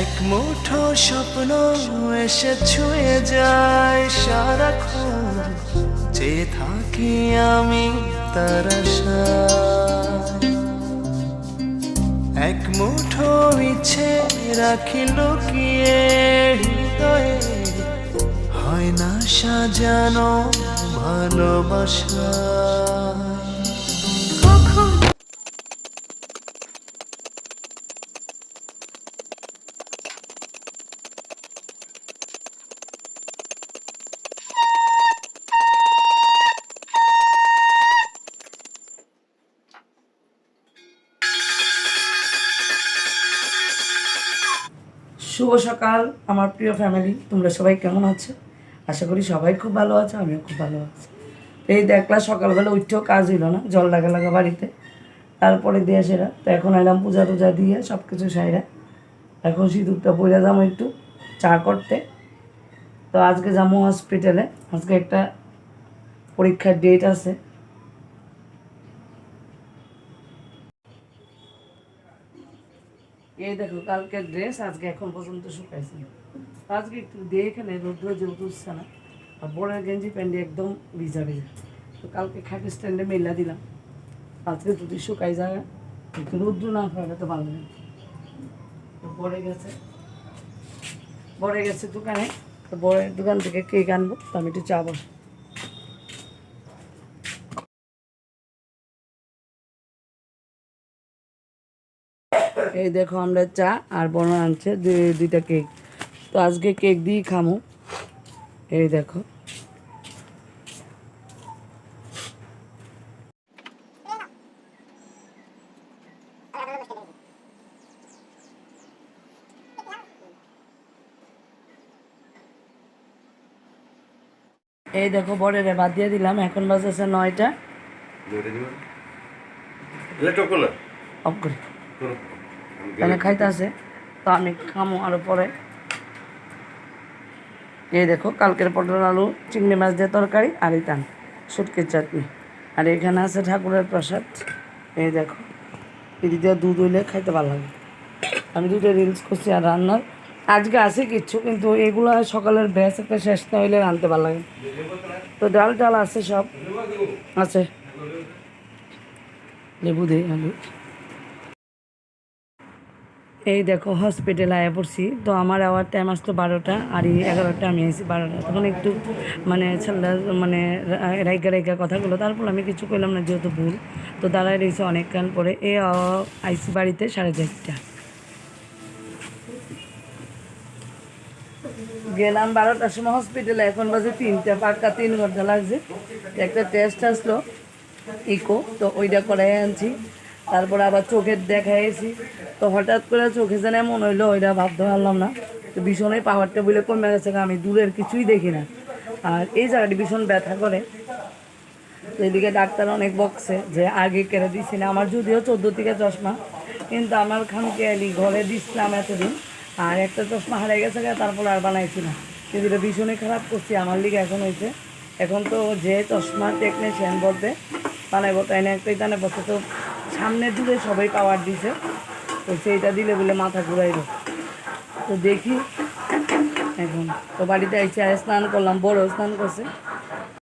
এক মুঠো স্বপ্ন এসে ছুঁয়ে যায় সারাক্ষণ যে থাকি আমি তার এক মুঠো ইচ্ছে রাখি লুকিয়ে হৃদয়ে। হয় না সাজানো ভালোবাসা। শুভ সকাল, আমার প্রিয় ফ্যামিলি তোমরা সবাই কেমন আছো? আশা করি সবাই খুব ভালো আছো, আমিও খুব ভালো আছি। এই দেখলা সকালবেলা উঠতেও কাজ হইল না, জল লাগা লাগা বাড়িতে। তারপরে দিয়ে সেরা তো এখন এলাম পূজা টুজা দিয়ে সব কিছু সাইরা। এখন সিঁদুরটা পরে যাব একটু, চা করতে। তো আজকে যাব হসপিটালে আজকে একটা পরীক্ষার ডেট আছে। এই দেখো কালকে ড্রেস আজকে এখন পর্যন্ত শুকাইছে আজকে একটু দিয়ে এখানে রোদ্র যে উঠছে না, আর বড়ের গেঞ্জি প্যান্টি একদম ভিজা ভিজা। তো কালকে খাটি স্ট্যান্ডে মেলা দিলাম। আজকে যদি শুকাই যায়, একটু রৌদ্র না পাবে তো ভালো নেই তো বড়ে গেছে বড়ে গেছে দোকানে, তো বড়ের দোকান থেকে কেক আনব, তো আমি একটু চা বস এই দেখো আমরা চা আর বড় আনছে দুইটা কেক। তো আজকে কেক দিয়ে খামো। এই দেখো। এই দেখো বড়ের বাদ দিয়ে দিলাম। এখন বাজেছে নয়টা। অফ করি। এখানে খাইতে আছে তো আমি খামো আরও পরে। এই দেখো, কালকের পটল আলু, চিংড়ি মাছ দিয়ে তরকারি আর এই তান শুটকির চাটনি। আর এখানে আছে ঠাকুরের প্রসাদ। এই দেখো এদি দিয়ে দুধ হইলে খাইতে ভালো লাগে। আমি দুটো রিলস করছি আর রান্নার। আজকে আছে কিচ্ছু, কিন্তু এগুলো সকালের ব্যাস একটা শেষ না হইলে রাঁধতে ভালো লাগে। তো ডাল টাল আছে সব। আছে। লেবু দে, আলু। এই দেখো হসপিটালে আয়া পড়ছি। তো আমার আওয়ার টাইম আসতো বারোটা, আর এই এগারোটা আমি আইছি বারোটা। তখন একটু মানে ছেলেরা মানে রাইগা রাইগা কথাগুলো, তারপর আমি কিছু কইলাম না, যেহেতু ভুল। তো দাঁড়ায় রয়েছে অনেকক্ষণ পরে, এ আ- আইছি বাড়িতে সাড়ে চারটা। গেলাম বারোটার সময় হসপিটালে এখন বাজে তিনটা, পাক্কা তিন ঘণ্টা লাগছে। একটা টেস্ট আসলো ইকো তো ওইটা করাই আনছি। তারপরে আবার চোখের দেখাইছি তো হঠাৎ করে চোখে যেন এমন হইল, ওইটা ভাবতে পারলাম না। তো ভীষণই পাওয়ারটা বলে কমে গেছে আমি দূরের কিছুই দেখি না। আর এই জায়গাটি ভীষণ ব্যথা করে। তো এদিকে ডাক্তার অনেক বকছে যে আগে কেড়ে দিছি না, আমার যদিও চোদ্দ থেকে চশমা, কিন্তু আমার খামকে আলি ঘরে দিচ্ছিলাম এতদিন, আর একটা চশমা হারিয়ে গেছে তারপর আর বানাইছি না। কিন্তু এটা ভীষণই খারাপ করছি, আমার লিগে এখন হয়েছে। এখন তো যে চশমা টেকনিশিয়ান বলতে, বানাইবো তাই না, একটাই টানে বসে তো সামনে দিকে সবাই পাওয়ার দিছে। তো সেইটা দিলে বলে মাথা ঘুরাইল। তো দেখি, এখন তো বাড়িতে এসে স্নান করলাম, বড় স্নান করছে।